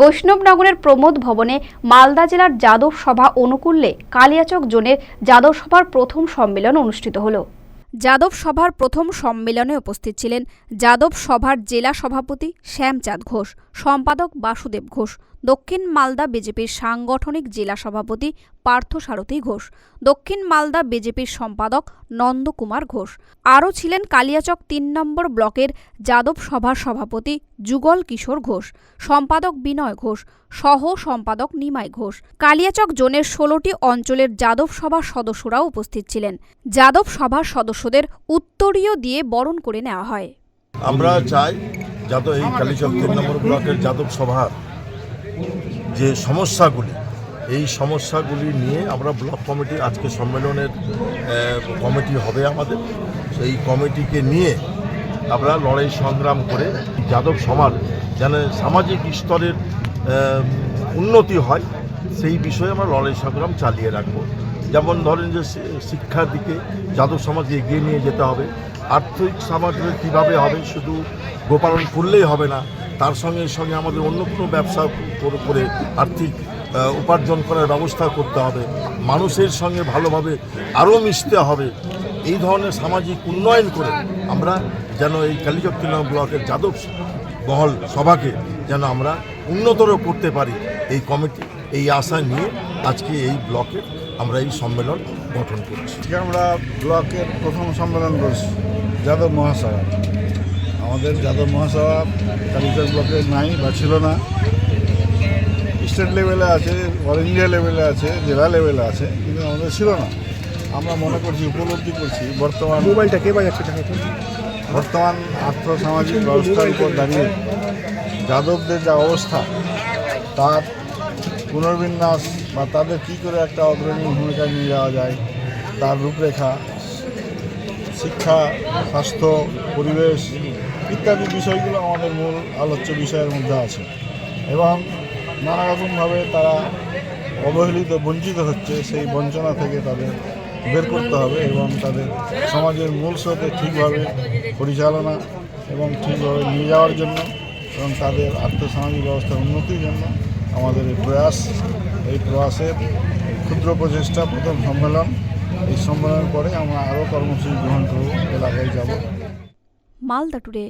বৈষ্ণবনগরের প্রমোদ ভবনে মালদা জেলার যাদব সভা অনুকূল্যে কালিয়াচক জোনের যাদব সভার প্রথম সম্মেলন অনুষ্ঠিত হল। যাদব সভার প্রথম সম্মেলনে উপস্থিত ছিলেন যাদব সভার জেলা সভাপতি শ্যামচাঁদ ঘোষ, সম্পাদক বাসুদেব ঘোষ দক্ষিণ মালদা বিজেপির সাংগঠনিক জেলা সভাপতি পার্থসারথী ঘোষ, দক্ষিণ মালদা বিজেপির সম্পাদক নন্দকুমার ঘোষ, আরও ছিলেন কালিয়াচক তিন নম্বর ব্লকের যাদব সভার সভাপতি যুগল কিশোর ঘোষ, সম্পাদক বিনয় ঘোষ, সহ সম্পাদক নিমাই ঘোষ। কালিয়াচক জোনের ষোলোটি অঞ্চলের যাদব সভার সদস্যরাও উপস্থিত ছিলেন। যাদব সভার সদস্যদের উত্তরীয় দিয়ে বরণ করে নেওয়া হয়। আমরা চাই যাদব এই কালীচক তিন নম্বর ব্লকের যাদব সভার যে সমস্যাগুলি, এই সমস্যাগুলি নিয়ে আমরা ব্লক কমিটি আজকে সম্মেলনের কমিটি হবে আমাদের। সেই কমিটিকে নিয়ে আমরা লড়াই সংগ্রাম করে যাদব সমাজ যেন সামাজিক স্তরের উন্নতি হয়, সেই বিষয়ে আমরা লড়াই সংগ্রাম চালিয়ে রাখব। যেমন ধরেন যে শিক্ষার দিকে যাদব সমাজকে এগিয়ে নিয়ে যেতে হবে। আর্থিক সমাজে কীভাবে হবে, শুধু গোপালন করলেই হবে না তার সঙ্গে সঙ্গে আমাদের অন্য কোনো ব্যবসা করে- আর্থিক উপার্জন করার ব্যবস্থা করতে হবে। মানুষের সঙ্গে ভালোভাবে আরও মিশতে হবে। এই ধরনের সামাজিক উন্নয়ন করে আমরা যেন এই কালীচক ব্লকের যাদব মহল সভাকে যেন আমরা উন্নতর করতে পারি। এই কমিটি, এই আশা নিয়ে আজকে এই ব্লকে আমরা এই সম্মেলন গঠন করছি। আমরা ব্লকের প্রথম সম্মেলন করছি, যাদব মহাসভা আমাদের যাদব মহাসভা কালীচক ব্লকে নাই বা ছিল না। স্টেট লেভেলে আছে অল ইন্ডিয়া লেভেলে আছে জেলা লেভেলে আছে কিন্তু আমাদের ছিল না। আমরা মনে করছি উপলব্ধি করছি বর্তমান মোবাইলটা কে বাজাচ্ছে বর্তমান আর্থসামাজিক ব্যবস্থার উপর দাঁড়িয়ে যাদবদের যা অবস্থা তার পুনর্বিন্যাস বা তাদের কী করে একটা অগ্রণী ভূমিকা নিয়ে যাওয়া যায় তার রূপরেখা শিক্ষা স্বাস্থ্য পরিবেশ ইত্যাদি বিষয়গুলো আমাদের মূল আলোচ্য বিষয়ের মধ্যে আছে। এবং নানা রকমভাবে তারা অবহেলিত, বঞ্চিত হচ্ছে, সেই বঞ্চনা থেকে তাদের বের করতে হবে এবং তাদের সমাজের মূল স্রোতে ঠিকভাবে পরিচালনা এবং ঠিকভাবে নিয়ে যাওয়ার জন্য এবং তাদের আর্থসামাজিক ব্যবস্থার উন্নতির জন্য আমাদের এই প্রয়াস, এই প্রয়াসের ক্ষুদ্র প্রচেষ্টা, প্রথম সম্মেলন, এই সম্মেলনের পরে আমরা আরও কর্মসূচি গ্রহণ করব এলাকায় যাব। মালদা টুডে